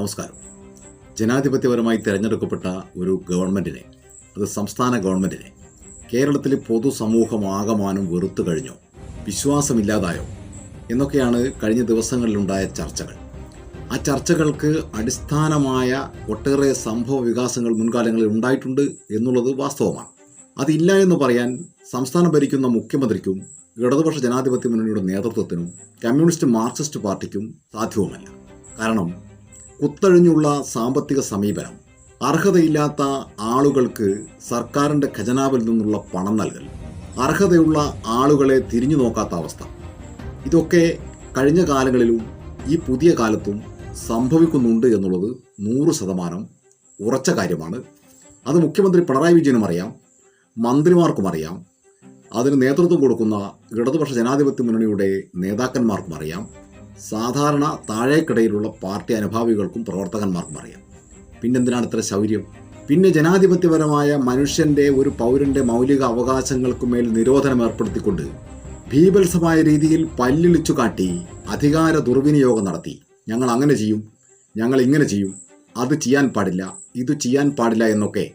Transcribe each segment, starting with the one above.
നമസ്കാരം. ജനാധിപത്യപരമായി തിരഞ്ഞെടുക്കപ്പെട്ട ഒരു ഗവൺമെന്റിനെ അത് സംസ്ഥാന ഗവൺമെന്റിനെ കേരളത്തിലെ പൊതുസമൂഹം ആകമാനം വെറുത്തു കഴിഞ്ഞോ വിശ്വാസമില്ലാതായോ എന്നൊക്കെയാണ് കഴിഞ്ഞ ദിവസങ്ങളിലുണ്ടായ ചർച്ചകൾ. ആ ചർച്ചകൾക്ക് അടിസ്ഥാനമായ ഒട്ടേറെ സംഭവ വികാസങ്ങൾ മുൻകാലങ്ങളിൽ ഉണ്ടായിട്ടുണ്ട് എന്നുള്ളത് വാസ്തവമാണ്. അതില്ല എന്ന് പറയാൻ സംസ്ഥാനം ഭരിക്കുന്ന മുഖ്യമന്ത്രിക്കും ഇടതുപക്ഷ ജനാധിപത്യ മുന്നണിയുടെ നേതൃത്വത്തിനും കമ്മ്യൂണിസ്റ്റ് മാർക്സിസ്റ്റ് പാർട്ടിക്കും സാധ്യവുമല്ല. കാരണം കുത്തഴിഞ്ഞുള്ള സാമ്പത്തിക സമീപനം അർഹതയില്ലാത്ത ആളുകൾക്ക് സർക്കാരിന്റെ ഖജനാവിൽ നിന്നുള്ള പണം നൽകൽ അർഹതയുള്ള ആളുകളെ തിരിഞ്ഞു നോക്കാത്ത അവസ്ഥ. ഇതൊക്കെ കഴിഞ്ഞ കാലങ്ങളിലും ഈ പുതിയ കാലത്തും സംഭവിക്കുന്നുണ്ട് എന്നുള്ളത് നൂറ് ശതമാനം ഉറച്ച കാര്യമാണ്. അത് മുഖ്യമന്ത്രി പിണറായി വിജയനും അറിയാം മന്ത്രിമാർക്കും അറിയാം അതിന് നേതൃത്വം കൊടുക്കുന്ന ഇടതുപക്ഷ ജനാധിപത്യ മുന്നണിയുടെ നേതാക്കന്മാർക്കും അറിയാം. സാധാരണ താഴേക്കിടയിലുള്ള പാർട്ടി അനുഭാവികൾക്കും പ്രവർത്തകന്മാർക്കും അറിയാം. പിന്നെന്തിനാണ് ഇത്ര ശൗര്യം? പിന്നെ ജനാധിപത്യപരമായ മനുഷ്യന്റെ ഒരു പൗരന്റെ മൗലിക അവകാശങ്ങൾക്കുമേൽ നിരോധനം ഏർപ്പെടുത്തിക്കൊണ്ട് ഭീഭത്സമായ രീതിയിൽ പല്ലിളിച്ചു കാട്ടി അധികാര ദുർവിനിയോഗം നടത്തി. ഞങ്ങൾ അങ്ങനെ ചെയ്യും ഞങ്ങൾ ഇങ്ങനെ ചെയ്യും അത് ചെയ്യാൻ പാടില്ല ഇത് ചെയ്യാൻ പാടില്ല എന്നൊക്കെ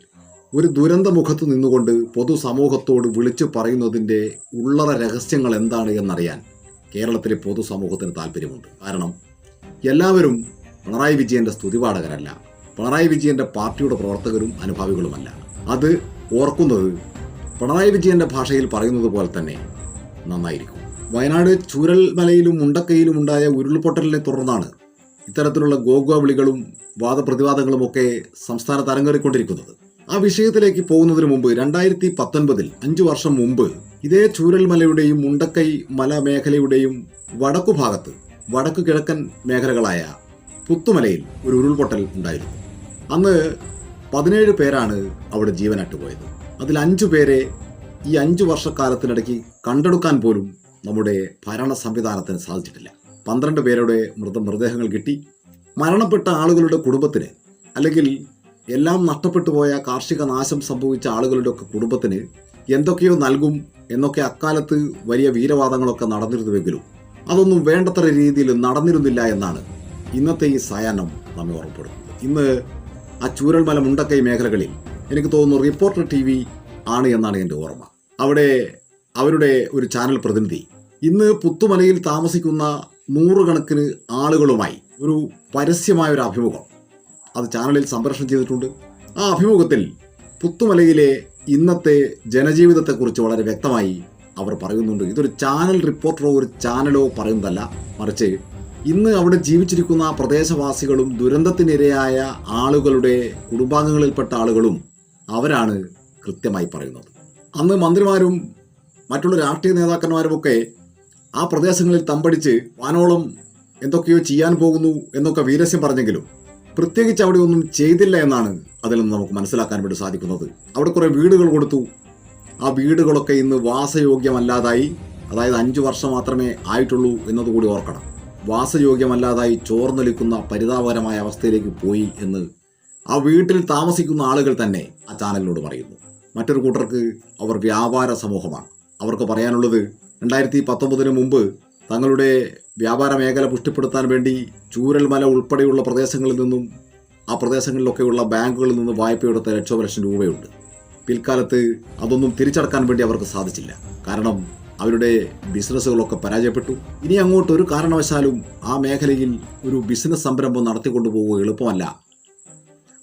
ഒരു ദുരന്ത മുഖത്ത് നിന്നുകൊണ്ട് പൊതുസമൂഹത്തോട് വിളിച്ചു പറയുന്നതിന്റെ ഉള്ളറ രഹസ്യങ്ങൾ എന്താണ് എന്നറിയാൻ കേരളത്തിലെ പൊതുസമൂഹത്തിന് താല്പര്യമുണ്ട്. കാരണം എല്ലാവരും പിണറായി വിജയന്റെ സ്തുതിപാഠകരല്ല. പിണറായി വിജയന്റെ പാർട്ടിയുടെ പ്രവർത്തകരും അനുഭാവികളുമല്ല. അത് ഓർക്കുന്നത് പിണറായി വിജയന്റെ ഭാഷയിൽ പറയുന്നത് പോലെ തന്നെ നന്നായിരിക്കും. വയനാട് ചൂരൽമലയിലും മുണ്ടക്കയിലും ഉണ്ടായ ഉരുൾപൊട്ടലിനെ തുടർന്നാണ് ഇത്തരത്തിലുള്ള ഗോഗോ വിളികളും വാദപ്രതിവാദങ്ങളും ഒക്കെ സംസ്ഥാനത്ത് അരങ്ങേറിക്കൊണ്ടിരിക്കുന്നത്. ആ വിഷയത്തിലേക്ക് പോകുന്നതിന് മുമ്പ് രണ്ടായിരത്തി പത്തൊൻപതിൽ അഞ്ചു വർഷം മുമ്പ് ഇതേ ചൂരൽമലയുടെയും മുണ്ടക്കൈ മല മേഖലയുടെയും വടക്കു ഭാഗത്ത് വടക്കു കിഴക്കൻ മേഖലകളായ പുത്തുമലയിൽ ഒരു ഉരുൾപൊട്ടൽ ഉണ്ടായിരുന്നു. അന്ന് പതിനേഴ് പേരാണ് അവിടെ ജീവനറ്റുപോയത് അതിൽ അഞ്ചു പേരെ ഈ അഞ്ചു വർഷക്കാലത്തിനിടയ്ക്ക് കണ്ടെടുക്കാൻ പോലും നമ്മുടെ ഭരണ സംവിധാനത്തിന് സാധിച്ചിട്ടില്ല. പന്ത്രണ്ട് പേരുടെ മൃത മൃതദേഹങ്ങൾ കിട്ടി. മരണപ്പെട്ട ആളുകളുടെ കുടുംബത്തിന് അല്ലെങ്കിൽ എല്ലാം നഷ്ടപ്പെട്ടു പോയ കാർഷിക നാശം സംഭവിച്ച ആളുകളുടെ ഒക്കെ കുടുംബത്തിന് എന്തൊക്കെയോ നൽകും എന്നൊക്കെ അക്കാലത്ത് വലിയ വീരവാദങ്ങളൊക്കെ നടന്നിരുന്നുവെങ്കിലും അതൊന്നും വേണ്ടത്ര രീതിയിൽ നടന്നിരുന്നില്ല എന്നാണ് ഇന്നത്തെ ഈ സായാഹ്നം നമ്മെ ഓർമ്മപ്പെടുത്തുന്നത്. ഇന്ന് ആ ചൂരൽമല മുണ്ടക്കൈ മേഖലകളിൽ എനിക്ക് തോന്നുന്നു റിപ്പോർട്ടർ ടി വി ആണ് എന്നാണ് എന്റെ ഓർമ്മ. അവിടെ അവരുടെ ഒരു ചാനൽ പ്രതിനിധി ഇന്ന് പുത്തുമലയിൽ താമസിക്കുന്ന നൂറുകണക്കിന് ആളുകളുമായി ഒരു പരസ്യമായ ഒരു അഭിമുഖം അത് ചാനലിൽ സംപ്രേഷണം ചെയ്തിട്ടുണ്ട്. ആ അഭിമുഖത്തിൽ പുത്തുമലയിലെ ഇന്നത്തെ ജനജീവിതത്തെക്കുറിച്ച് വളരെ വ്യക്തമായി അവർ പറയുന്നുണ്ട്. ഇതൊരു ചാനൽ റിപ്പോർട്ടറോ ഒരു ചാനലോ പറയുന്നതല്ല. മറിച്ച് ഇന്ന് അവിടെ ജീവിച്ചിരിക്കുന്ന പ്രദേശവാസികളും ദുരന്തത്തിനിരയായ ആളുകളുടെ കുടുംബാംഗങ്ങളിൽപ്പെട്ട ആളുകളും അവരാണ് കൃത്യമായി പറയുന്നത്. അന്ന് മന്ത്രിമാരും മറ്റുള്ള രാഷ്ട്രീയ നേതാക്കന്മാരുമൊക്കെ ആ പ്രദേശങ്ങളിൽ തമ്പടിച്ച് വാനോളം എന്തൊക്കെയോ ചെയ്യാൻ പോകുന്നു എന്നൊക്കെ വീരസ്യം പറഞ്ഞെങ്കിലും പ്രത്യേകിച്ച് അവിടെ ഒന്നും ചെയ്തില്ല എന്നാണ് അതിൽ നിന്ന് നമുക്ക് മനസ്സിലാക്കാൻ വേണ്ടി സാധിക്കുന്നത്. അവിടെ കുറേ വീടുകൾ കൊടുത്തു. ആ വീടുകളൊക്കെ ഇന്ന് വാസയോഗ്യമല്ലാതായി അതായത് അഞ്ചു വർഷം മാത്രമേ ആയിട്ടുള്ളൂ എന്നതുകൂടി ഓർക്കണം. വാസയോഗ്യമല്ലാതായി ചോർന്നൊലിക്കുന്ന പരിതാപകരമായ അവസ്ഥയിലേക്ക് പോയി എന്ന് ആ വീട്ടിൽ താമസിക്കുന്ന ആളുകൾ തന്നെ ആ ചാനലിനോട് പറയുന്നു. മറ്റൊരു കൂട്ടർക്ക് അവർ വ്യാപാര സമൂഹമാണ്. അവർക്ക് പറയാനുള്ളത് രണ്ടായിരത്തി പത്തൊമ്പതിന് മുമ്പ് തങ്ങളുടെ വ്യാപാര മേഖല പുഷ്ടിപ്പെടുത്താൻ വേണ്ടി ചൂരൽമല ഉൾപ്പെടെയുള്ള പ്രദേശങ്ങളിൽ നിന്നും ആ പ്രദേശങ്ങളിലൊക്കെയുള്ള ബാങ്കുകളിൽ നിന്ന് വായ്പയെടുത്ത ലക്ഷോപലക്ഷം രൂപയുണ്ട്. പിൽക്കാലത്ത് അതൊന്നും തിരിച്ചടക്കാൻ വേണ്ടി അവർക്ക് സാധിച്ചില്ല. കാരണം അവരുടെ ബിസിനസ്സുകളൊക്കെ പരാജയപ്പെട്ടു. ഇനി അങ്ങോട്ട് ഒരു കാരണവശാലും ആ മേഖലയിൽ ഒരു ബിസിനസ് സംരംഭം നടത്തിക്കൊണ്ടുപോകുക എളുപ്പമല്ല.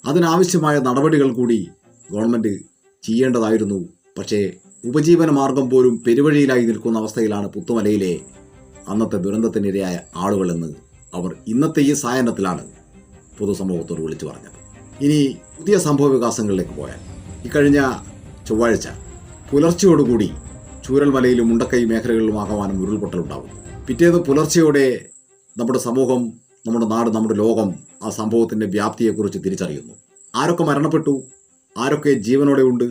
അതിനാവശ്യമായ നടപടികൾ കൂടി ഗവൺമെന്റ് ചെയ്യേണ്ടതായിരുന്നു. പക്ഷേ ഉപജീവന മാർഗം പോലും പെരുവഴിയിലായി നിൽക്കുന്ന അവസ്ഥയിലാണ് പുത്തുമലയിലെ അന്നത്തെ ദുരന്തത്തിനിരയായ ആളുകളെന്ന് അവർ ഇന്നത്തെ ഈ സായനത്തിലാണ് പൊതുസമൂഹത്തോട് വിളിച്ചു പറഞ്ഞത്. ഇനി പുതിയ സംഭവ വികാസങ്ങളിലേക്ക് പോയാൽ ഇക്കഴിഞ്ഞ ചൊവ്വാഴ്ച പുലർച്ചയോടുകൂടി ചൂരൽമലയിലും മുണ്ടക്കൈ മേഖലകളിലും ആകമാനം ഉരുൾപൊട്ടലുണ്ടാകുന്നു പിറ്റേന്ന് പുലർച്ചയോടെ നമ്മുടെ സമൂഹം നമ്മുടെ നാട് നമ്മുടെ ലോകം ആ സംഭവത്തിന്റെ വ്യാപ്തിയെക്കുറിച്ച് തിരിച്ചറിയുന്നു. ആരൊക്കെ മരണപ്പെട്ടു? ആരൊക്കെ ജീവനോടെ ഉണ്ട്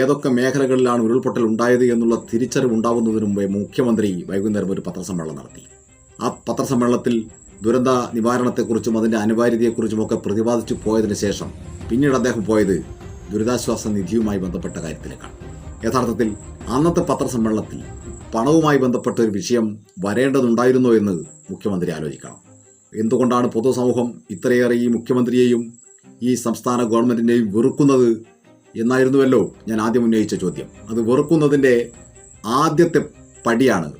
ഏതൊക്കെ മേഖലകളിലാണ് ഉരുൾപൊട്ടൽ ഉണ്ടായത് എന്നുള്ള തിരിച്ചറിവ് ഉണ്ടാവുന്നതിന് മുമ്പേ മുഖ്യമന്ത്രി വൈകുന്നേരം ഒരു പത്രസമ്മേളനം നടത്തി. ആ പത്രസമ്മേളനത്തിൽ ദുരന്ത നിവാരണത്തെക്കുറിച്ചും അതിന്റെ അനിവാര്യതയെക്കുറിച്ചും ഒക്കെ പ്രതിപാദിച്ചു പോയതിനു ശേഷം പിന്നീട് അദ്ദേഹം പോയത് ദുരിതാശ്വാസ നിധിയുമായി ബന്ധപ്പെട്ട കാര്യത്തിലേക്കാണ്. യഥാർത്ഥത്തിൽ അന്നത്തെ പത്രസമ്മേളനത്തിൽ പണവുമായി ബന്ധപ്പെട്ട ഒരു വിഷയം വരേണ്ടതുണ്ടായിരുന്നോ എന്ന് മുഖ്യമന്ത്രി ആലോചിക്കണം. എന്തുകൊണ്ടാണ് പൊതുസമൂഹം ഇത്രയേറെ ഈ മുഖ്യമന്ത്രിയെയും ഈ സംസ്ഥാന ഗവൺമെന്റിനെയും വെറുക്കുന്നത് എന്നായിരുന്നുവല്ലോ ഞാൻ ആദ്യം ഉന്നയിച്ച ചോദ്യം. അത് വെറുക്കുന്നതിന്റെ ആദ്യത്തെ പടിയാണ്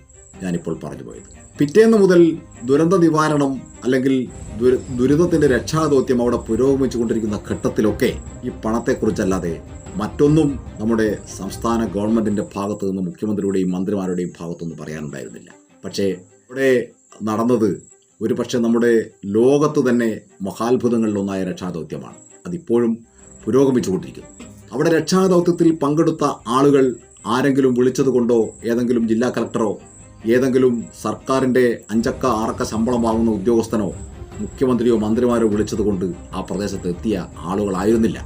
ഞാനിപ്പോൾ പറഞ്ഞു പോയത്. പിറ്റേന്ന് മുതൽ ദുരന്ത നിവാരണം അല്ലെങ്കിൽ ദുര ദുരിതത്തിന്റെ രക്ഷാദൗത്യം അവിടെ പുരോഗമിച്ചു കൊണ്ടിരിക്കുന്ന ഘട്ടത്തിലൊക്കെ ഈ പണത്തെക്കുറിച്ചല്ലാതെ മറ്റൊന്നും നമ്മുടെ സംസ്ഥാന ഗവൺമെന്റിന്റെ ഭാഗത്തു നിന്ന് മുഖ്യമന്ത്രിയുടെയും മന്ത്രിമാരുടെയും ഭാഗത്തുനിന്ന് പറയാനുണ്ടായിരുന്നില്ല. പക്ഷേ ഇവിടെ നടന്നത് ഒരു പക്ഷേ നമ്മുടെ ലോകത്ത് തന്നെ മഹാത്ഭുതങ്ങളിലൊന്നായ രക്ഷാദൗത്യമാണ്. അതിപ്പോഴും പുരോഗമിച്ചുകൊണ്ടിരിക്കുന്നു. അവിടെ രക്ഷാദൗത്യത്തിൽ പങ്കെടുത്ത ആളുകൾ ആരെങ്കിലും വിളിച്ചതുകൊണ്ടോ ഏതെങ്കിലും ജില്ലാ കളക്ടറോ ഏതെങ്കിലും സർക്കാരിന്റെ അഞ്ചക്ക ആറക്ക ശമ്പളം വാങ്ങുന്ന ഉദ്യോഗസ്ഥനോ മുഖ്യമന്ത്രിയോ മന്ത്രിമാരോ വിളിച്ചതുകൊണ്ട് ആ പ്രദേശത്ത് എത്തിയ ആളുകളായിരുന്നില്ല.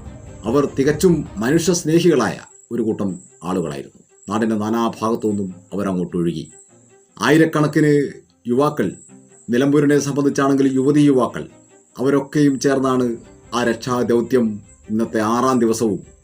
അവർ തികച്ചും മനുഷ്യസ്നേഹികളായ ഒരു കൂട്ടം ആളുകളായിരുന്നു. നാടിന്റെ നാനാഭാഗത്തു നിന്നും അവരങ്ങോട്ട് ഒഴുകി. ആയിരക്കണക്കിന് യുവാക്കൾ നിലമ്പൂരിനെ സംബന്ധിച്ചാണെങ്കിൽ യുവതി യുവാക്കൾ അവരൊക്കെയും ചേർന്നാണ് ആ രക്ഷാദൗത്യം ഇന്നത്തെ ആറാം ദിവസവും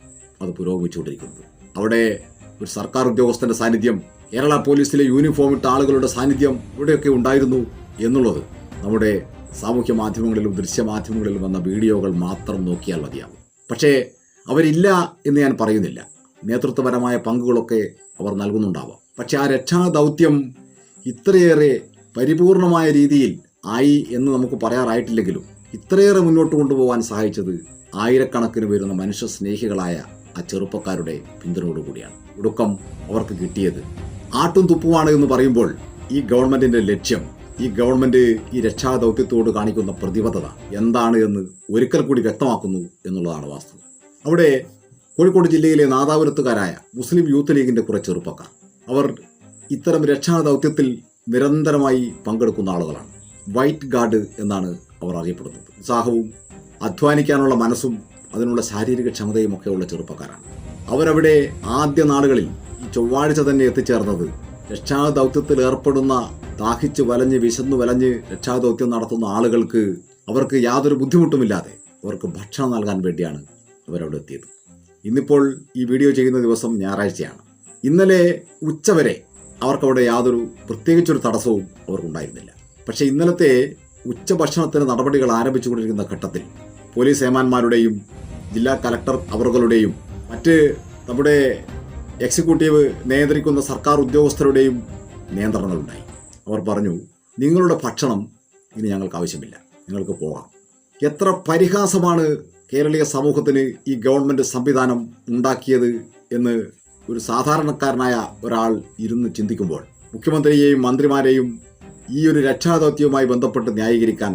അത് പുരോഗമിച്ചുകൊണ്ടിരിക്കുന്നത് അവിടെ ഒരു സർക്കാർ ഉദ്യോഗസ്ഥന്റെ സാന്നിധ്യം കേരള പോലീസിലെ യൂണിഫോം ഇട്ട ആളുകളുടെ സാന്നിധ്യം ഇവിടെയൊക്കെ ഉണ്ടായിരുന്നു എന്നുള്ളത് നമ്മുടെ സാമൂഹ്യ മാധ്യമങ്ങളിലും ദൃശ്യമാധ്യമങ്ങളിലും വന്ന വീഡിയോകൾ മാത്രം നോക്കിയാൽ മതിയാവും. പക്ഷേ അവരില്ല എന്ന് ഞാൻ പറയുന്നില്ല. നേതൃത്വപരമായ പങ്കുകളൊക്കെ അവർ നൽകുന്നുണ്ടാവാം. പക്ഷെ ആ രക്ഷാദൗത്യം ഇത്രയേറെ പരിപൂർണമായ രീതിയിൽ ആയി എന്ന് നമുക്ക് പറയാറായിട്ടില്ലെങ്കിലും ഇത്രയേറെ മുന്നോട്ട് കൊണ്ടുപോകാൻ സഹായിച്ചത് ആയിരക്കണക്കിന് വരുന്ന മനുഷ്യ സ്നേഹികളായ ആ ചെറുപ്പക്കാരുടെ പിന്തുണയോടുകൂടിയാണ് ഒടുക്കം അവർക്ക് കിട്ടിയത് ആട്ടും തുപ്പുമാണ് എന്ന് പറയുമ്പോൾ ഈ ഗവൺമെന്റിന്റെ ലക്ഷ്യം ഈ ഗവൺമെന്റ് ഈ രക്ഷാദൗത്യത്തോട് കാണിക്കുന്ന പ്രതിബദ്ധത എന്താണ് എന്ന് ഒരിക്കൽ കൂടി വ്യക്തമാക്കുന്നു എന്നുള്ളതാണ് വാസ്തവം. അവിടെ കോഴിക്കോട് ജില്ലയിലെ നാദാപുരത്തുകാരായ മുസ്ലിം യൂത്ത് ലീഗിന്റെ കുറെ ചെറുപ്പക്കാർ. അവർ ഇത്തരം രക്ഷാദൗത്യത്തിൽ നിരന്തരമായി പങ്കെടുക്കുന്ന ആളുകളാണ്. വൈറ്റ് ഗാർഡ് എന്നാണ് അവർ അറിയപ്പെടുന്നത്. ഉത്സാഹവും അധ്വാനിക്കാനുള്ള മനസ്സും അതിനുള്ള ശാരീരിക ക്ഷമതയും ഒക്കെ ഉള്ള ചെറുപ്പക്കാരാണ്. അവരവിടെ ആദ്യ നാളുകളിൽ ഈ ചൊവ്വാഴ്ച തന്നെ എത്തിച്ചേർന്നത് രക്ഷാദൗത്യത്തിൽ ഏർപ്പെടുന്ന ദാഹിച്ച് വലഞ്ഞ് വിശന്നു വലഞ്ഞ് രക്ഷാദൗത്യം നടത്തുന്ന ആളുകൾക്ക് അവർക്ക് യാതൊരു ബുദ്ധിമുട്ടുമില്ലാതെ അവർക്ക് ഭക്ഷണം നൽകാൻ വേണ്ടിയാണ് അവരവിടെ എത്തിയത്. ഇന്നിപ്പോൾ ഈ വീഡിയോ ചെയ്യുന്ന ദിവസം ഞായറാഴ്ചയാണ്. ഇന്നലെ ഉച്ചവരെ അവർക്കവിടെ യാതൊരു പ്രത്യേകിച്ചൊരു തടസ്സവും അവർക്കുണ്ടായിരുന്നില്ല. പക്ഷേ ഇന്നലത്തെ ഉച്ചഭക്ഷണത്തിന് നടപടികൾ ആരംഭിച്ചുകൊണ്ടിരിക്കുന്ന ഘട്ടത്തിൽ പോലീസ് ഏമാന്മാരുടെയും ജില്ലാ കലക്ടർ അവറുകളുടെയും മറ്റ് നമ്മുടെ എക്സിക്യൂട്ടീവ് നിയന്ത്രിക്കുന്ന സർക്കാർ ഉദ്യോഗസ്ഥരുടെയും നിയന്ത്രണങ്ങളുണ്ടായി. അവർ പറഞ്ഞു നിങ്ങളുടെ ഭക്ഷണം ഇനി ഞങ്ങൾക്ക് ആവശ്യമില്ല. നിങ്ങൾക്ക് പോകാം. എത്ര പരിഹാസമാണ് കേരളീയ സമൂഹത്തിന് ഈ ഗവൺമെന്റ് സംവിധാനം ഉണ്ടാക്കിയത് എന്ന് ഒരു സാധാരണക്കാരനായ ഒരാൾ ഇരുന്ന് ചിന്തിക്കുമ്പോൾ മുഖ്യമന്ത്രിയെയും മന്ത്രിമാരെയും ഈ ഒരു രക്ഷാദൗത്യവുമായി ബന്ധപ്പെട്ട് ന്യായീകരിക്കാൻ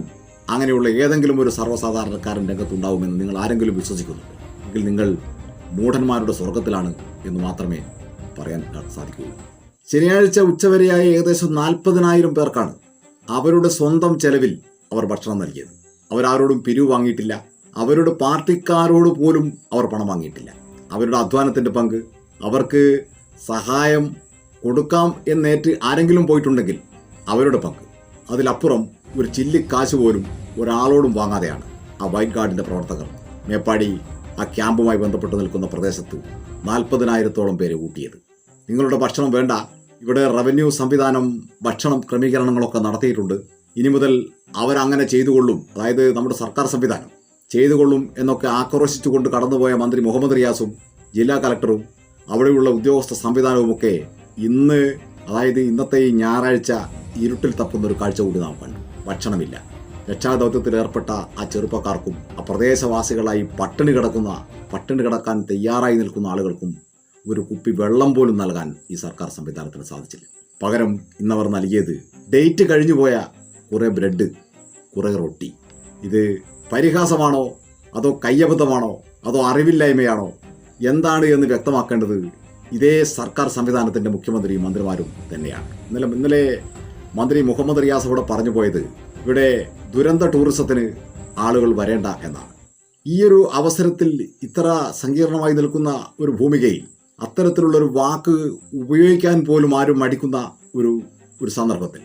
അങ്ങനെയുള്ള ഏതെങ്കിലും ഒരു സർവസാധാരണക്കാരൻ രംഗത്തുണ്ടാവുമെന്ന് നിങ്ങൾ ആരെങ്കിലും വിശ്വസിക്കുന്നു? എങ്കിൽ നിങ്ങൾ മൂഢന്മാരുടെ സ്വർഗത്തിലാണ് എന്ന് മാത്രമേ പറയാൻ സാധിക്കുകയുള്ളൂ. ശനിയാഴ്ച ഉച്ചവരെയായ ഏകദേശം നാൽപ്പതിനായിരം പേർക്കാണ് അവരുടെ സ്വന്തം ചെലവിൽ അവർ ഭക്ഷണം നൽകിയത്. അവരാരോടും പിരിവ് വാങ്ങിയിട്ടില്ല. അവരുടെ പാർട്ടിക്കാരോട് പോലും അവർ പണം വാങ്ങിയിട്ടില്ല. അവരുടെ അധ്വാനത്തിന്റെ പങ്ക് അവർക്ക് സഹായം കൊടുക്കാം എന്നേറ്റ് ആരെങ്കിലും പോയിട്ടുണ്ടെങ്കിൽ അവരുടെ പങ്ക്. അതിലപ്പുറം ഒരു ചില്ലി കാശ് പോലും ഒരാളോടും വാങ്ങാതെയാണ് ആ വൈറ്റ് ഗാർഡിന്റെ പ്രവർത്തകർ മേപ്പാടി ആ ക്യാമ്പുമായി ബന്ധപ്പെട്ട് നിൽക്കുന്ന പ്രദേശത്ത് നാൽപ്പതിനായിരത്തോളം പേരെ കൂട്ടിയത് നിങ്ങളുടെ ഭക്ഷണം വേണ്ട. ഇവിടെ റവന്യൂ സംവിധാനം ഭക്ഷണം ക്രമീകരണങ്ങളൊക്കെ നടത്തിയിട്ടുണ്ട്. ഇനി മുതൽ അവരങ്ങനെ ചെയ്തുകൊള്ളും. അതായത് നമ്മുടെ സർക്കാർ സംവിധാനം ചെയ്തുകൊള്ളും എന്നൊക്കെ ആക്രോശിച്ചുകൊണ്ട് കടന്നുപോയ മന്ത്രി മുഹമ്മദ് റിയാസും ജില്ലാ കലക്ടറും അവിടെയുള്ള ഉദ്യോഗസ്ഥ സംവിധാനവുമൊക്കെ ഇന്ന് അതായത് ഇന്നത്തെ ഈ ഞായറാഴ്ച ഇരുട്ടിൽ തപ്പുന്ന ഒരു കാഴ്ച കൂടി നാം കണ്ടു. ഭക്ഷണമില്ല. രക്ഷാദൗത്യത്തിൽ ഏർപ്പെട്ട ആ ചെറുപ്പക്കാർക്കും ആ പ്രദേശവാസികളായി പട്ടിണി കിടക്കുന്ന പട്ടിണി കിടക്കാൻ തയ്യാറായി നിൽക്കുന്ന ആളുകൾക്കും ഒരു കുപ്പി വെള്ളം പോലും നൽകാൻ ഈ സർക്കാർ സംവിധാനത്തിന് സാധിച്ചില്ല. പകരം ഇന്നവർ നൽകിയത് ഡേറ്റ് കഴിഞ്ഞുപോയ കുറേ ബ്രെഡ് കുറേ റൊട്ടി. ഇത് പരിഹാസമാണോ? അതോ കയ്യബദ്ധമാണോ? അതോ അറിവില്ലായ്മയാണോ? എന്താണ് എന്ന് വ്യക്തമാക്കേണ്ടത് ഇതേ സർക്കാർ സംവിധാനത്തിന്റെ മുഖ്യമന്ത്രിയും മന്ത്രിമാരും തന്നെയാണ്. ഇന്നലെ ഇന്നലെ മന്ത്രി മുഹമ്മദ് റിയാസ് ഇവിടെ പറഞ്ഞു പോയത് ഇവിടെ ദുരന്ത ടൂറിസത്തിന് ആളുകൾ വരേണ്ട എന്നാണ്. ഈ ഒരു അവസരത്തിൽ ഇത്ര സങ്കീർണമായി നിൽക്കുന്ന ഒരു ഭൂമികയിൽ അത്തരത്തിലുള്ള ഒരു വാക്ക് ഉപയോഗിക്കാൻ പോലും ആരും മടിക്കുന്ന ഒരു ഒരു സന്ദർഭത്തിൽ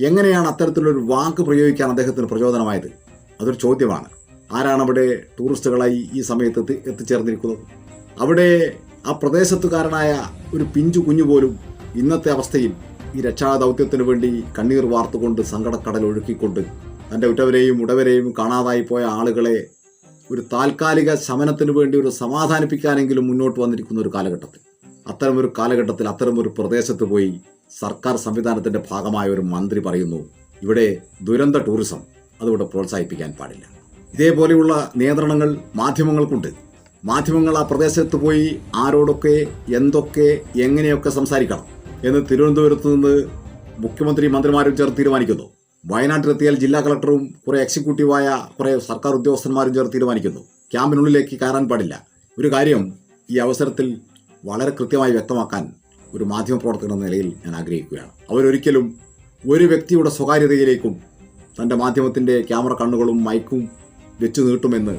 എങ്ങനെയാണ് അത്തരത്തിലുള്ള ഒരു വാക്ക് പ്രയോഗിക്കാൻ അദ്ദേഹത്തിന് പ്രചോദനമായത്? അതൊരു ചോദ്യമാണ്. ആരാണ് അവിടെ ടൂറിസ്റ്റുകളായി ഈ സമയത്ത് എത്തി എത്തിച്ചേർന്നിരിക്കുന്നത്? അവിടെ ആ പ്രദേശത്തുകാരനായ ഒരു പിഞ്ചു കുഞ്ഞു പോലും ഇന്നത്തെ അവസ്ഥയിൽ ഈ രക്ഷാദൗത്യത്തിനു വേണ്ടി കണ്ണീർ വാർത്തുകൊണ്ട് സങ്കടക്കടൽ ഒഴുക്കിക്കൊണ്ട് തന്റെ ഉറ്റവരെയും ഉടവരെയും കാണാതായി പോയ ആളുകളെ ഒരു താൽക്കാലിക ശമനത്തിന് വേണ്ടി ഒരു സമാധാനിപ്പിക്കാനെങ്കിലും മുന്നോട്ട് വന്നിരിക്കുന്ന ഒരു കാലഘട്ടത്തിൽ. അത്തരമൊരു കാലഘട്ടത്തിൽ അത്തരമൊരു പ്രദേശത്ത് പോയി സർക്കാർ സംവിധാനത്തിന്റെ ഭാഗമായ ഒരു മന്ത്രി പറയുന്നു ഇവിടെ ദുരന്ത ടൂറിസം അതിവിടെ പ്രോത്സാഹിപ്പിക്കാൻ പാടില്ല. ഇതേപോലെയുള്ള നിയന്ത്രണങ്ങൾ മാധ്യമങ്ങൾക്കുണ്ട്. മാധ്യമങ്ങൾ ആ പ്രദേശത്ത് പോയി ആരോടൊക്കെ എന്തൊക്കെ എങ്ങനെയൊക്കെ സംസാരിക്കണം? എന്ന് തിരുവനന്തപുരത്ത് നിന്ന് മുഖ്യമന്ത്രി മന്ത്രിമാരും ചേർത്ത് തീരുമാനിക്കുന്നു. വയനാട്ടിലെത്തിയാൽ ജില്ലാ കളക്ടറും കുറെ എക്സിക്യൂട്ടീവായ കുറെ സർക്കാർ ഉദ്യോഗസ്ഥന്മാരും ചേർത്ത് തീരുമാനിക്കുന്നു. ക്യാമ്പിനുള്ളിലേക്ക് കയറാൻ പാടില്ല. ഒരു കാര്യം ഈ അവസരത്തിൽ വളരെ കൃത്യമായി വ്യക്തമാക്കാൻ ഒരു മാധ്യമപ്രവർത്തകൻ എന്ന നിലയിൽ ഞാൻ ആഗ്രഹിക്കുകയാണ്. അവരൊരിക്കലും ഒരു വ്യക്തിയുടെ സ്വകാര്യതയിലേക്കും തന്റെ മാധ്യമത്തിന്റെ ക്യാമറ കണ്ണുകളും മൈക്കും വെച്ചു നീട്ടുമെന്ന്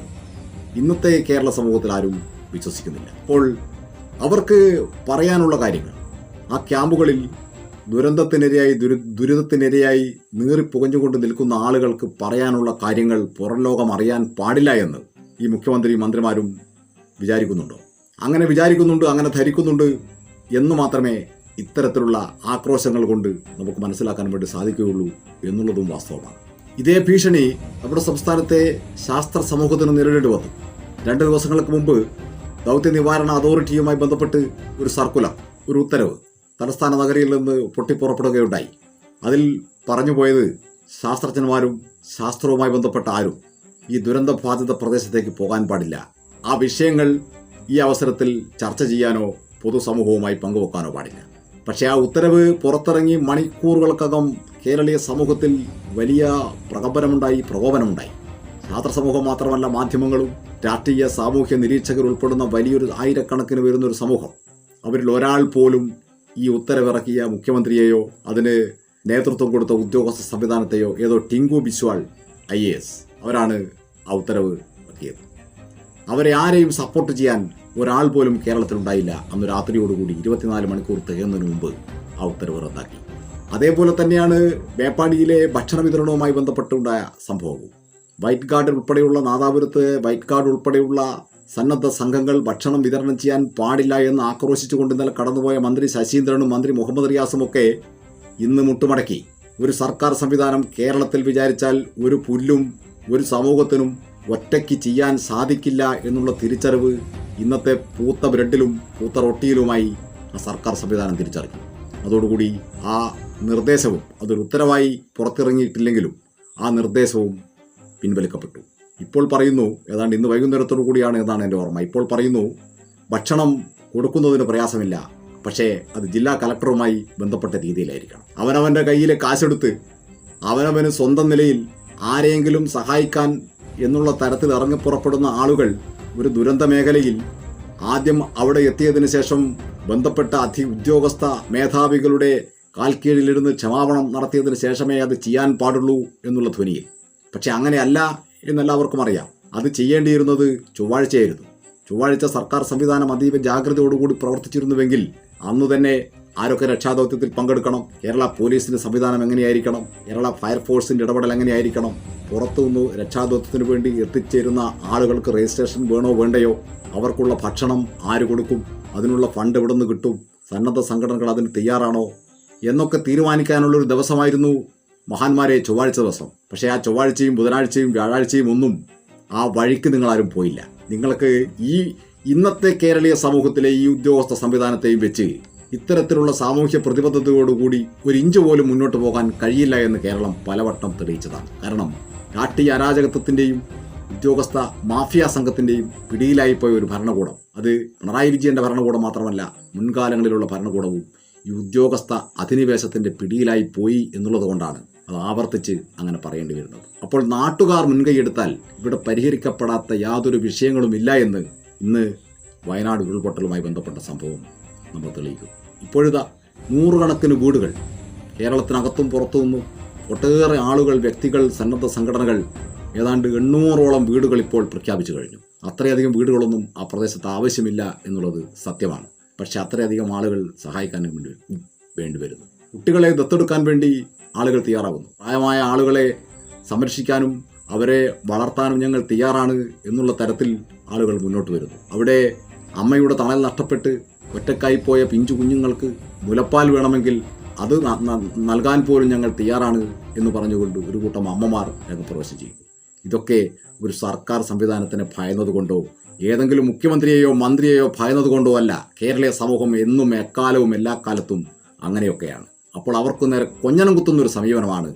ഇന്നത്തെ കേരള സമൂഹത്തിൽ ആരും വിശ്വസിക്കുന്നില്ല. അപ്പോൾ അവർക്ക് പറയാനുള്ള കാര്യങ്ങൾ ആ ക്യാമ്പുകളിൽ ദുരന്തത്തിനിരയായി ദുരി ദുരിതത്തിനിരയായി നീറിപ്പുകഞ്ഞുകൊണ്ട് നിൽക്കുന്ന ആളുകൾക്ക് പറയാനുള്ള കാര്യങ്ങൾ പുറം ലോകം അറിയാൻ പാടില്ല എന്ന് ഈ മുഖ്യമന്ത്രി മന്ത്രിമാരും വിചാരിക്കുന്നുണ്ടോ? അങ്ങനെ വിചാരിക്കുന്നുണ്ട് അങ്ങനെ ധരിക്കുന്നുണ്ട് എന്ന് മാത്രമേ ഇത്തരത്തിലുള്ള ആക്രോശങ്ങൾ കൊണ്ട് നമുക്ക് മനസ്സിലാക്കാൻ വേണ്ടി സാധിക്കുകയുള്ളൂ എന്നുള്ളതും വാസ്തവമാണ്. ഇതേ ഭീഷണി നമ്മുടെ സംസ്ഥാനത്തെ ശാസ്ത്ര സമൂഹത്തിന് നേരിടേണ്ടി വന്നു. രണ്ട് ദിവസങ്ങൾക്ക് മുമ്പ് ദൗത്യ നിവാരണ അതോറിറ്റിയുമായി ബന്ധപ്പെട്ട് ഒരു സർക്കുലർ ഒരു ഉത്തരവ് തലസ്ഥാന നഗരിയിൽ നിന്ന് പൊട്ടിപ്പുറപ്പെടുകയുണ്ടായി. അതിൽ പറഞ്ഞു പോയത് ശാസ്ത്രജ്ഞന്മാരും ശാസ്ത്രവുമായി ബന്ധപ്പെട്ട ആരും ഈ ദുരന്ത ബാധിത പ്രദേശത്തേക്ക് പോകാൻ പാടില്ല. ആ വിഷയങ്ങൾ ഈ അവസരത്തിൽ ചർച്ച ചെയ്യാനോ പൊതുസമൂഹവുമായി പങ്കുവെക്കാനോ പാടില്ല. പക്ഷേ ആ ഉത്തരവ് പുറത്തിറങ്ങി മണിക്കൂറുകൾക്കകം കേരളീയ സമൂഹത്തിൽ വലിയ പ്രകമ്പനമുണ്ടായി പ്രകോപനമുണ്ടായി. ശാസ്ത്ര സമൂഹം മാത്രമല്ല മാധ്യമങ്ങളും രാഷ്ട്രീയ സാമൂഹ്യ നിരീക്ഷകർ ഉൾപ്പെടുന്ന വലിയൊരു ആയിരക്കണക്കിന് വരുന്ന ഒരു സമൂഹം. അവരിൽ ഒരാൾ പോലും ഈ ഉത്തരവിറക്കിയ മുഖ്യമന്ത്രിയെയോ അതിന് നേതൃത്വം കൊടുത്ത ഉദ്യോഗസ്ഥ സംവിധാനത്തെയോ ഏതോ Tinku Biswal I A S. അവരാണ് ആ ഉത്തരവ് ഇറക്കിയത്. അവരെ ആരെയും സപ്പോർട്ട് ചെയ്യാൻ ഒരാൾ പോലും കേരളത്തിലുണ്ടായില്ല. അന്ന് രാത്രിയോടുകൂടി ഇരുപത്തിനാല് മണിക്കൂർ തികയുന്നതിന് മുമ്പ് ആ ഉത്തരവ് റദ്ദാക്കി. അതേപോലെ തന്നെയാണ് മേപ്പാടിയിലെ ഭക്ഷണ വിതരണവുമായി ബന്ധപ്പെട്ടുണ്ടായ സംഭവവും. വൈറ്റ് ഗാർഡ് ഉൾപ്പെടെയുള്ള നാദാപുരത്ത് വൈറ്റ് ഗാർഡ് ഉൾപ്പെടെയുള്ള സന്നദ്ധ സംഘങ്ങൾ ഭക്ഷണം വിതരണം ചെയ്യാൻ പാടില്ല എന്ന് ആക്രോശിച്ചുകൊണ്ട് ഇന്നലെ കടന്നുപോയ മന്ത്രി ശശീന്ദ്രനും മന്ത്രി മുഹമ്മദ് റിയാസും ഒക്കെ ഇന്ന് മുട്ടുമടക്കി. ഒരു സർക്കാർ സംവിധാനം കേരളത്തിൽ വിചാരിച്ചാൽ ഒരു പുല്ലും ഒരു സമൂഹത്തിനും ഒറ്റയ്ക്ക് ചെയ്യാൻ സാധിക്കില്ല എന്നുള്ള തിരിച്ചറിവ് ഇന്നത്തെ പൂത്ത ബ്രെഡിലും പൂത്ത റൊട്ടിയിലുമായി ആ സർക്കാർ സംവിധാനം തിരിച്ചറിഞ്ഞു. അതോടുകൂടി ആ നിർദ്ദേശവും അതൊരു ഉത്തരവായി പുറത്തിറങ്ങിയിട്ടില്ലെങ്കിലും ആ നിർദ്ദേശവും പിൻവലിക്കപ്പെട്ടു. ഇപ്പോൾ പറയുന്നു ഏതാണ്ട് ഇന്ന് വൈകുന്നേരത്തോടു കൂടിയാണ് എന്നാണ് എന്റെ ഓർമ്മ. ഇപ്പോൾ പറയുന്നു ഭക്ഷണം കൊടുക്കുന്നതിന് പ്രയാസമില്ല പക്ഷേ അത് ജില്ലാ കലക്ടറുമായി ബന്ധപ്പെട്ട രീതിയിലായിരിക്കണം. അവനവന്റെ കയ്യിലെ കാശെടുത്ത് അവനവന് സ്വന്തം നിലയിൽ ആരെയെങ്കിലും സഹായിക്കാൻ എന്നുള്ള തരത്തിൽ ഇറങ്ങിപ്പുറപ്പെടുന്ന ആളുകൾ ഒരു ദുരന്ത മേഖലയിൽ ആദ്യം അവിടെ എത്തിയതിന് ശേഷം ബന്ധപ്പെട്ട അധി ഉദ്യോഗസ്ഥ മേധാവികളുടെ കാൽക്കീഴിലിരുന്ന് ക്ഷമാപണം നടത്തിയതിന് ശേഷമേ അത് ചെയ്യാൻ പാടുള്ളൂ എന്നുള്ള ധ്വനിയിൽ. പക്ഷെ അങ്ങനെയല്ല എന്നെല്ലാവർക്കും അറിയാം. അത് ചെയ്യേണ്ടിയിരുന്നത് ചൊവ്വാഴ്ചയായിരുന്നു. ചൊവ്വാഴ്ച സർക്കാർ സംവിധാനം അതീവ ജാഗ്രതയോടുകൂടി പ്രവർത്തിച്ചിരുന്നുവെങ്കിൽ അന്നു തന്നെ ആരൊക്കെ രക്ഷാദൗത്യത്തിൽ പങ്കെടുക്കണം കേരള പോലീസിന്റെ സംവിധാനം എങ്ങനെയായിരിക്കണം കേരള ഫയർഫോഴ്സിന്റെ ഇടപെടൽ എങ്ങനെയായിരിക്കണം പുറത്തുനിന്ന് രക്ഷാദൗത്യത്തിന് വേണ്ടി എത്തിച്ചേരുന്ന ആളുകൾക്ക് രജിസ്ട്രേഷൻ വേണോ വേണ്ടയോ അവർക്കുള്ള ഭക്ഷണം ആര് കൊടുക്കും അതിനുള്ള ഫണ്ട് എവിടെ നിന്ന് കിട്ടും സന്നദ്ധ സംഘടനകൾ അതിന് തയ്യാറാണോ എന്നൊക്കെ തീരുമാനിക്കാനുള്ള ഒരു ദിവസമായിരുന്നു മഹാന്മാരെ ചൊവ്വാഴ്ച ദിവസം. പക്ഷേ ആ ചൊവ്വാഴ്ചയും ബുധനാഴ്ചയും വ്യാഴാഴ്ചയും ഒന്നും ആ വഴിക്ക് നിങ്ങളാരും പോയില്ല. നിങ്ങൾക്ക് ഈ ഇന്നത്തെ കേരളീയ സമൂഹത്തിലെ ഈ ഉദ്യോഗസ്ഥ സംവിധാനത്തെയും വെച്ച് ഇത്തരത്തിലുള്ള സാമൂഹ്യ പ്രതിബദ്ധതയോടുകൂടി ഒരു ഇഞ്ച് പോലും മുന്നോട്ട് പോകാൻ കഴിയില്ല എന്ന് കേരളം പലവട്ടം തെളിയിച്ചതാണ്. കാരണം രാഷ്ട്രീയ അരാജകത്വത്തിന്റെയും ഉദ്യോഗസ്ഥ മാഫിയ സംഘത്തിന്റെയും പിടിയിലായിപ്പോയ ഒരു ഭരണകൂടം. അത് പിണറായി വിജയന്റെ ഭരണകൂടം മാത്രമല്ല മുൻകാലങ്ങളിലുള്ള ഭരണകൂടവും ഈ ഉദ്യോഗസ്ഥ അധിനിവേശത്തിന്റെ പിടിയിലായി പോയി എന്നുള്ളത് കൊണ്ടാണ്. ആവർത്തിച്ച് അങ്ങനെ പറയേണ്ടി വരുന്നത്. അപ്പോൾ നാട്ടുകാർ മുൻകൈയെടുത്താൽ ഇവിടെ പരിഹരിക്കപ്പെടാത്ത യാതൊരു വിഷയങ്ങളും ഇല്ല എന്ന് ഇന്ന് വയനാട് ഉരുൾപൊട്ടലുമായി ബന്ധപ്പെട്ട സംഭവം നമ്മൾ തെളിയിക്കും. ഇപ്പോഴിതാ നൂറുകണക്കിന് വീടുകൾ കേരളത്തിനകത്തും പുറത്തു നിന്നും ഒട്ടേറെ ആളുകൾ വ്യക്തികൾ സന്നദ്ധ സംഘടനകൾ ഏതാണ്ട് എണ്ണൂറോളം വീടുകൾ ഇപ്പോൾ പ്രഖ്യാപിച്ചു കഴിഞ്ഞു. അത്രയധികം വീടുകളൊന്നും ആ പ്രദേശത്ത് ആവശ്യമില്ല എന്നുള്ളത് സത്യമാണ്. പക്ഷേ അത്രയധികം ആളുകൾ സഹായിക്കാൻ വേണ്ടി വേണ്ടി വരുന്നു. കുട്ടികളെ ദത്തെടുക്കാൻ വേണ്ടി ആളുകൾ തയ്യാറാകുന്നു. പ്രായമായ ആളുകളെ സംരക്ഷിക്കാനും അവരെ വളർത്താനും ഞങ്ങൾ തയ്യാറാണ് എന്നുള്ള തരത്തിൽ ആളുകൾ മുന്നോട്ട് വരുന്നു. അവിടെ അമ്മയുടെ തണൽ നഷ്ടപ്പെട്ട് ഒറ്റക്കായി പോയ പിഞ്ചു കുഞ്ഞുങ്ങൾക്ക് മുലപ്പാൽ വേണമെങ്കിൽ അത് നൽകാൻ പോലും ഞങ്ങൾ തയ്യാറാണ് എന്ന് പറഞ്ഞുകൊണ്ട് ഒരു കൂട്ടം അമ്മമാർ രംഗപ്രവേശം ചെയ്യും ഇതൊക്കെ ഒരു സർക്കാർ സംവിധാനത്തിനെ ഭയന്നതുകൊണ്ടോ ഏതെങ്കിലും മുഖ്യമന്ത്രിയെയോ മന്ത്രിയെയോ ഭയന്നതുകൊണ്ടോ അല്ല. കേരളീയ സമൂഹം എന്നും എക്കാലവും എല്ലാ കാലത്തും അങ്ങനെയൊക്കെയാണ്. അപ്പോൾ അവർക്ക് നേരെ കൊഞ്ഞനം കുത്തുന്ന ഒരു സമീപനമാണ്.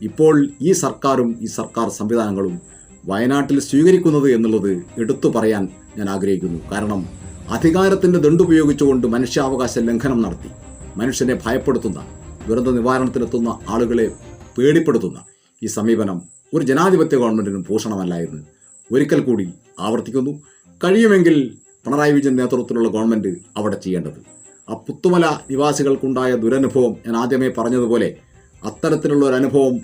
ഇപ്പോൾ ഈ സർക്കാരും ഈ സർക്കാർ സംവിധാനങ്ങളും വയനാട്ടിൽ സ്വീകരിക്കുന്നത് എന്നുള്ളത് എടുത്തു പറയാൻ ഞാൻ ആഗ്രഹിക്കുന്നു. കാരണം അധികാരത്തിന്റെ ദണ്ടുപയോഗിച്ചുകൊണ്ട് മനുഷ്യാവകാശ ലംഘനം നടത്തി മനുഷ്യനെ ഭയപ്പെടുത്തുന്ന ദുരന്ത നിവാരണത്തിനെത്തുന്ന ആളുകളെ പേടിപ്പെടുത്തുന്ന ഈ സമീപനം ഒരു ജനാധിപത്യ ഗവൺമെന്റിനും ഭൂഷണമല്ല എന്ന് ഒരിക്കൽ കൂടി ആവർത്തിക്കുന്നു. കഴിയുമെങ്കിൽ പിണറായി വിജയൻ നേതൃത്വത്തിലുള്ള ഗവൺമെന്റ് അവിടെ ചെയ്യേണ്ടത്. പുത്തുമല നിവാസികൾക്കുണ്ടായ ദുരനുഭവം ഞാൻ ആദ്യമേ പറഞ്ഞതുപോലെ അത്തരത്തിലുള്ള ഒരു അനുഭവം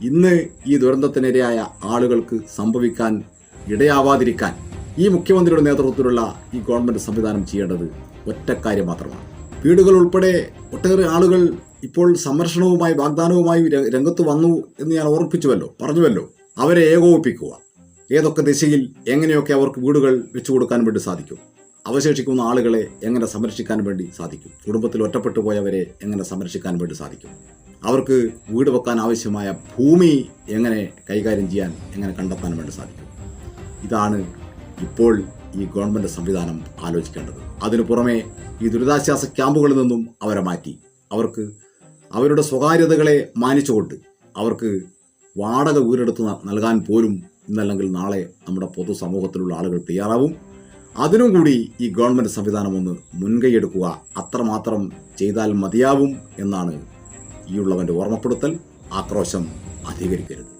ഇന്ന് ഈ ദുരന്തത്തിനിരയായ ആളുകൾക്ക് സംഭവിക്കാൻ ഇടയാവാതിരിക്കാൻ ഈ മുഖ്യമന്ത്രിയുടെ നേതൃത്വത്തിലുള്ള ഈ ഗവൺമെന്റ് സംവിധാനം ചെയ്യേണ്ടത് ഒറ്റക്കാര്യം മാത്രമാണ്. വീടുകൾ ഉൾപ്പെടെ ഒട്ടേറെ ആളുകൾ ഇപ്പോൾ സംരക്ഷണവുമായി വാഗ്ദാനവുമായി രംഗത്ത് വന്നു എന്ന് ഞാൻ ഓർപ്പിച്ചുവല്ലോ പറഞ്ഞുവല്ലോ. അവരെ ഏകോപിപ്പിക്കുക. ഏതൊക്കെ ദിശയിൽ എങ്ങനെയൊക്കെ അവർക്ക് വീടുകൾ വെച്ചു കൊടുക്കാൻ വേണ്ടി സാധിക്കും. അവശേഷിക്കുന്ന ആളുകളെ എങ്ങനെ സംരക്ഷിക്കാൻ വേണ്ടി സാധിക്കും? കുടുംബത്തിൽ ഒറ്റപ്പെട്ടു പോയവരെ എങ്ങനെ സംരക്ഷിക്കാൻ വേണ്ടി സാധിക്കും? അവർക്ക് വീട് വെക്കാൻ ആവശ്യമായ ഭൂമി എങ്ങനെ കൈകാര്യം ചെയ്യാൻ എങ്ങനെ കണ്ടെത്താൻ വേണ്ടി സാധിക്കും? ഇതാണ് ഇപ്പോൾ ഈ ഗവൺമെന്റ് സംവിധാനം ആലോചിക്കേണ്ടത്. അതിനു പുറമെ ഈ ദുരിതാശ്വാസ ക്യാമ്പുകളിൽ നിന്നും അവരെ മാറ്റി. അവർക്ക് അവരുടെ സ്വകാര്യതകളെ മാനിച്ചുകൊണ്ട് അവർക്ക് വാടക വീടെടുത്ത് നൽകാൻ പോലും ഇന്നല്ലെങ്കിൽ നാളെ നമ്മുടെ പൊതുസമൂഹത്തിലുള്ള ആളുകൾ തയ്യാറാവും. അതിനും കൂടി ഈ ഗവൺമെന്റ് സംവിധാനം ഒന്ന് മുൻകൈയെടുക്കുക അത്രമാത്രം ചെയ്താൽ മതിയാവും എന്നാണ് ഈ ഉള്ളവന്റെ ഓർമ്മപ്പെടുത്തൽ. ആക്രോശം അധികരിക്കരുത്.